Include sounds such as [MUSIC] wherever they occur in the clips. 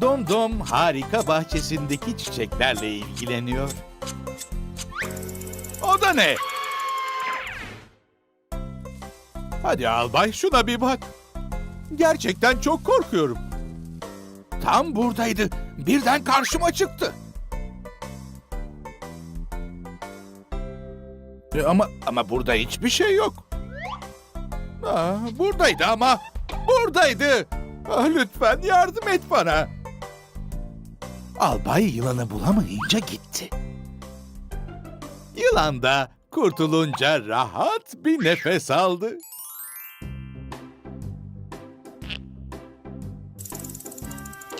Dom Dom harika bahçesindeki çiçeklerle ilgileniyor. O da ne? Hadi albay şuna bir bak. Gerçekten çok korkuyorum. Tam buradaydı. Birden karşıma çıktı. E, Ama ama burada hiçbir şey yok. Aa, buradaydı ama buradaydı. Ah, lütfen yardım et bana. Albay yılanı bulamayınca gitti. Yılan da kurtulunca rahat bir nefes aldı.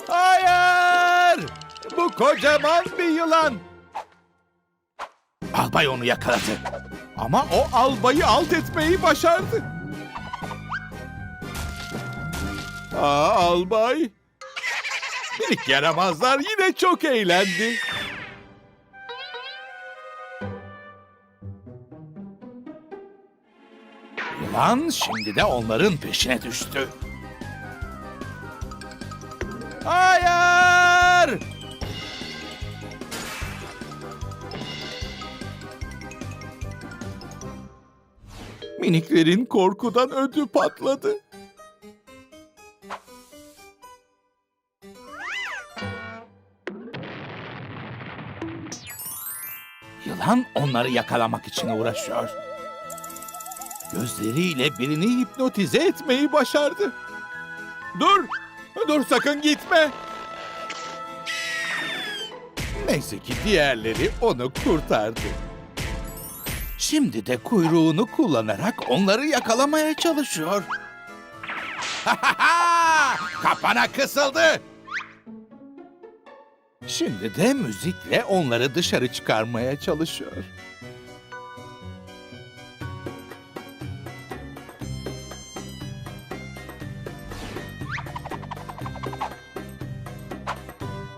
Hayır! Bu kocaman bir yılan. Albay onu yakaladı. Ama o albayı alt etmeyi başardı. Aa albay. Minik yaramazlar yine çok eğlendi. Yılan şimdi de onların peşine düştü. Hayır! Miniklerin korkudan ödü patladı. Yılan onları yakalamak için uğraşıyor. Gözleriyle birini hipnotize etmeyi başardı. Dur! Dur sakın gitme! Neyse ki diğerleri onu kurtardı. Şimdi de kuyruğunu kullanarak onları yakalamaya çalışıyor. [LAUGHS] Kapana kısıldı. Şimdi de müzikle onları dışarı çıkarmaya çalışıyor.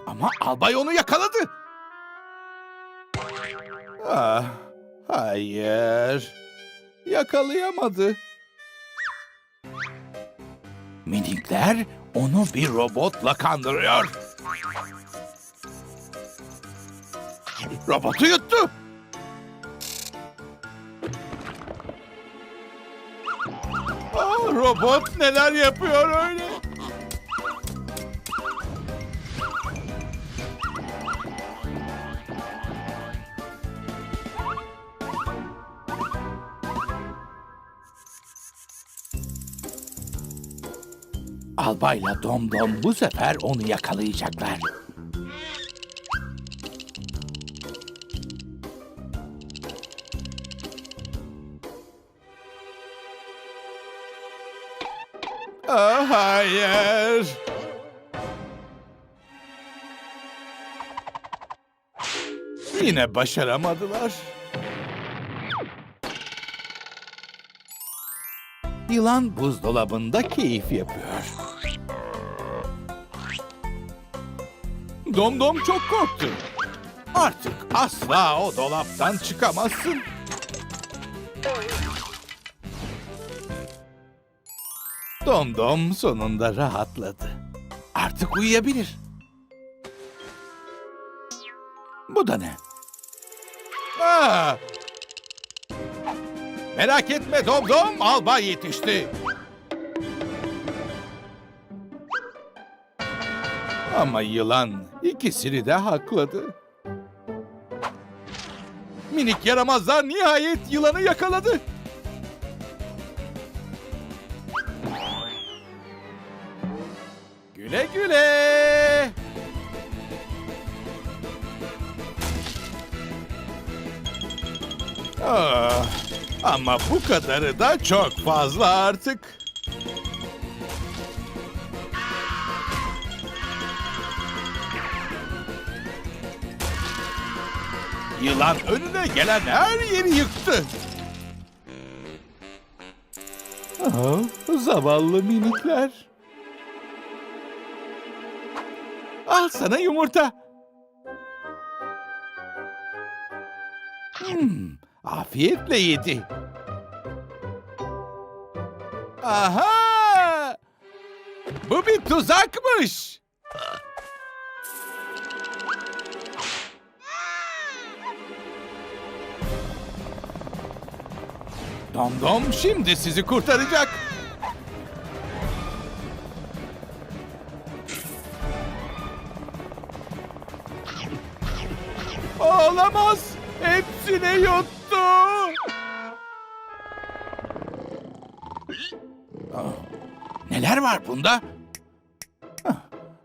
Ama albay onu yakaladı. Ah, hayır. Yakalayamadı. Minikler onu bir robotla kandırıyor. Robotu yuttu. Ah, robot neler yapıyor öyle? Albayla Dom Dom bu sefer onu yakalayacaklar. Yine başaramadılar. Yılan buzdolabında keyif yapıyor. Domdom çok korktu. Artık asla o dolaptan çıkamazsın. Domdom sonunda rahatladı. Artık uyuyabilir. Bu da ne? Aa! Merak etme Domdom, albay yetişti. Ama yılan ikisini de hakladı. Minik yaramazlar nihayet yılanı yakaladı. Ah, ama bu kadarı da çok fazla artık. Yılan önüne gelen her yeri yıktı. Ah, zavallı minikler. Al sana yumurta. Hmm, afiyetle yedi. Aha! Bu bir tuzakmış. Domdom şimdi sizi kurtaracak. Olamaz. Hepsine yuttu. Neler var bunda? Ah,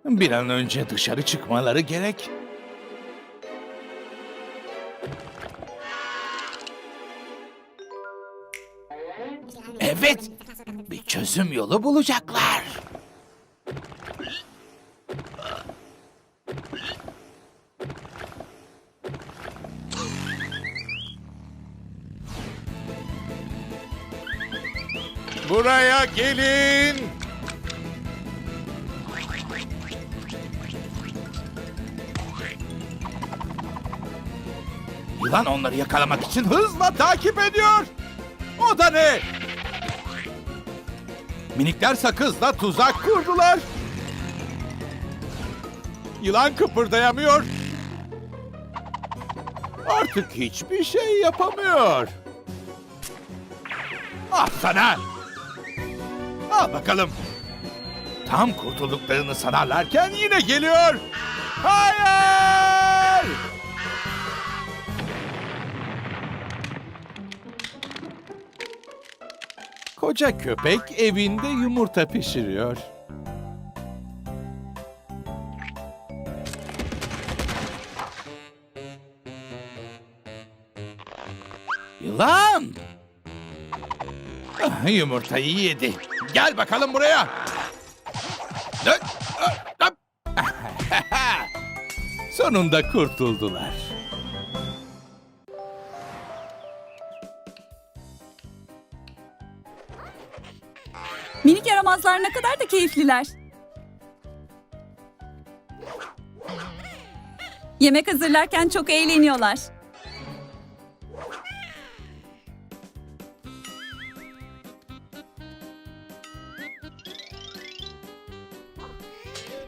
Bir an önce dışarı çıkmaları gerek. Evet, bir çözüm yolu bulacaklar. Buraya gelin. Yılan onları yakalamak için hızla takip ediyor. O da ne? Minikler sakızla tuzak kurdular. Yılan kıpırdayamıyor. Artık hiçbir şey yapamıyor. Ah sana! Al bakalım. Tam kurtulduklarını sanarlarken yine geliyor. Hayır! Koca köpek evinde yumurta pişiriyor. Yılan! Ah, Yumurtayı yedi. Gel bakalım buraya. [LAUGHS] Sonunda kurtuldular. Minik yaramazlar ne kadar da keyifliler. Yemek hazırlarken çok eğleniyorlar.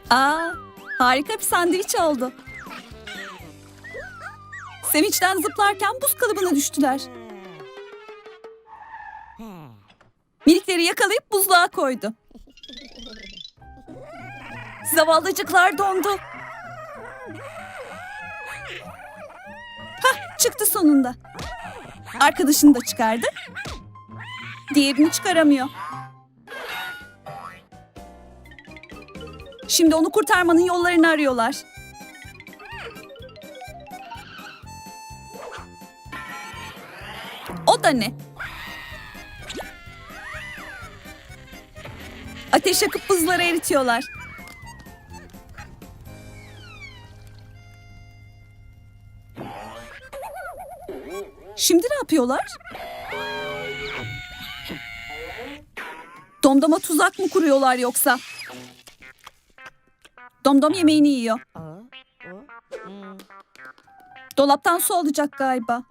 Aa, harika bir sandviç oldu. Sevinçten zıplarken buz kalıbına düştüler. Minikleri yakalayıp buzluğa koydu. Zavallıcıklar dondu. Hah çıktı sonunda. Arkadaşını da çıkardı. Diğerini çıkaramıyor. Şimdi onu kurtarmanın yollarını arıyorlar. O da ne? Ateş yakıp buzları eritiyorlar. Şimdi ne yapıyorlar? Domdoma tuzak mı kuruyorlar yoksa? Domdom yemeğini yiyor. Dolaptan su alacak galiba.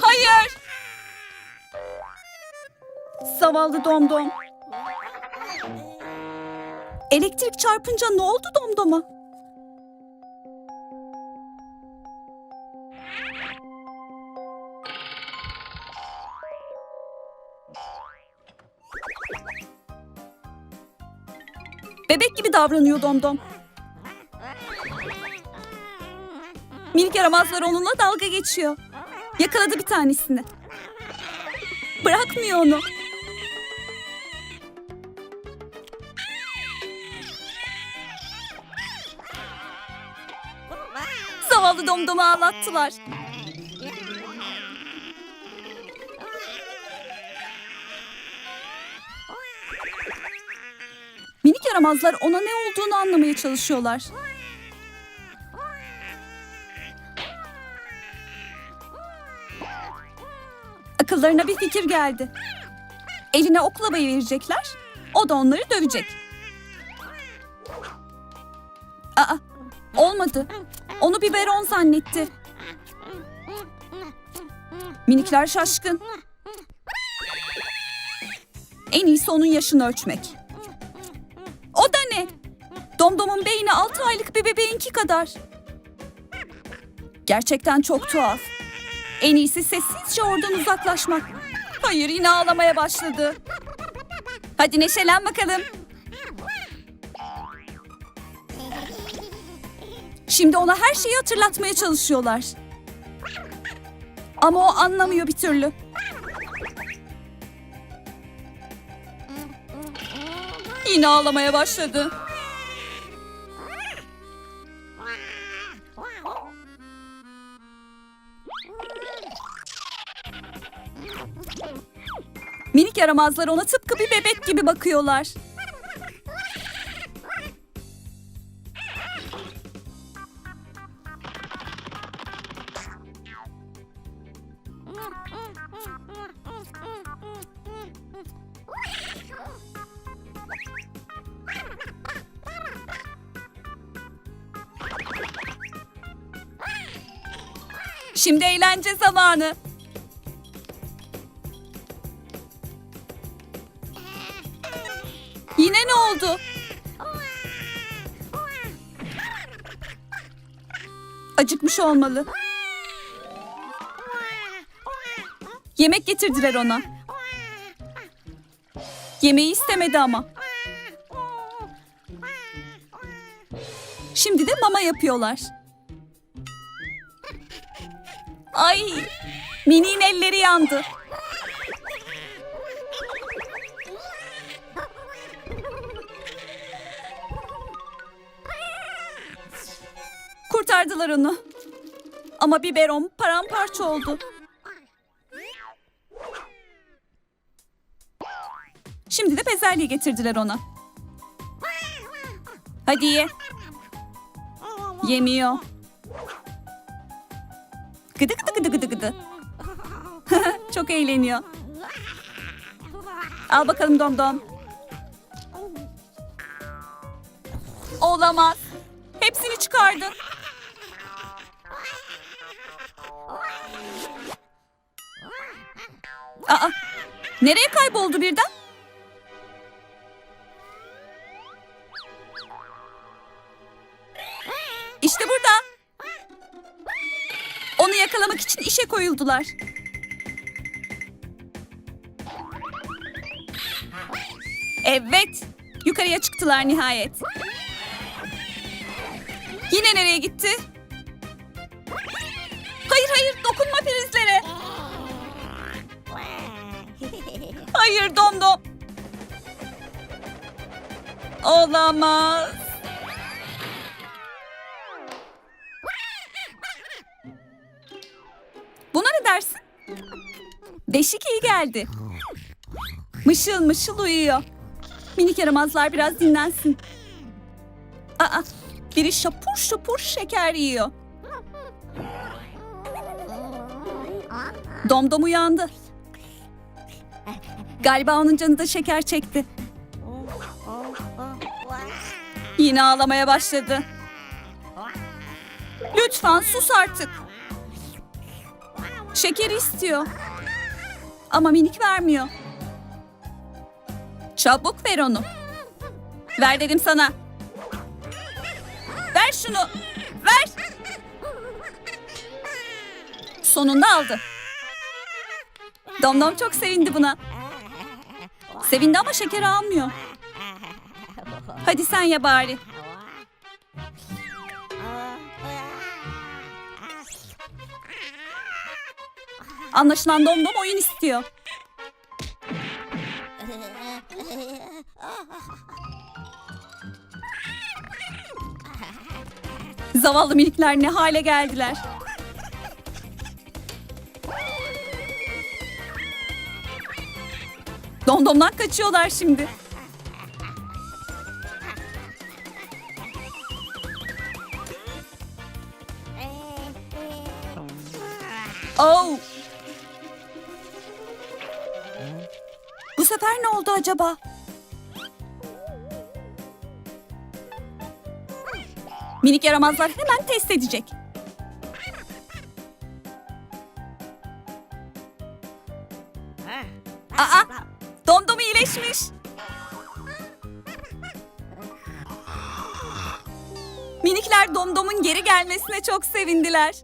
Hayır! Zavallı Domdom. Elektrik çarpınca ne oldu Domdom'a? Bebek gibi davranıyor Domdom. Minik yaramazlar onunla dalga geçiyor. Yakaladı bir tanesini. Bırakmıyor onu. Zavallı domdomu ağlattılar. Yaramazlar ona ne olduğunu anlamaya çalışıyorlar. Akıllarına bir fikir geldi. Eline oklabayı verecekler. O da onları dövecek. Aa, olmadı. Onu biberon zannetti. Minikler şaşkın. En iyisi onun yaşını ölçmek. Beyni 6 aylık bir bebeğinki kadar. Gerçekten çok tuhaf. En iyisi sessizce oradan uzaklaşmak. Hayır yine ağlamaya başladı. Hadi neşelen bakalım. Şimdi ona her şeyi hatırlatmaya çalışıyorlar. Ama o anlamıyor bir türlü. Yine ağlamaya başladı. Minik yaramazlar ona tıpkı bir bebek gibi bakıyorlar. Şimdi eğlence zamanı. Oldu? Acıkmış olmalı. Yemek getirdiler ona. Yemeği istemedi ama. Şimdi de mama yapıyorlar. Ay! Mini'nin elleri yandı. Kurtardılar onu. Ama biberon paramparça oldu. Şimdi de bezelye getirdiler ona. Hadi ye. Yemiyor. Gıdı gıdı gıdı gıdı gıdı. [LAUGHS] Çok eğleniyor. Al bakalım domdom. Olamaz. Hepsini çıkardın. Aa, nereye kayboldu birden? İşte burada. Onu yakalamak için işe koyuldular. Evet, yukarıya çıktılar nihayet. Yine nereye gitti? Hayır dokunma prizlere. Hayır domdom. Olamaz. Buna ne dersin? Deşik iyi geldi. Mışıl mışıl uyuyor. Minik yaramazlar biraz dinlensin. Aa, biri şapur şapur şeker yiyor. Domdom uyandı. Galiba onun canı da şeker çekti. Yine ağlamaya başladı. Lütfen sus artık. Şekeri istiyor. Ama minik vermiyor. Çabuk ver onu. Ver dedim sana. Ver şunu. Ver. Sonunda aldı. Domdom çok sevindi buna. Sevindi ama şeker almıyor. Hadi sen ye bari. Anlaşılan Domdom oyun istiyor. Zavallı minikler ne hale geldiler. Domdomdan kaçıyorlar şimdi. Oh. Bu sefer ne oldu acaba? Minik yaramazlar hemen test edecek. Domdomun geri gelmesine çok sevindiler.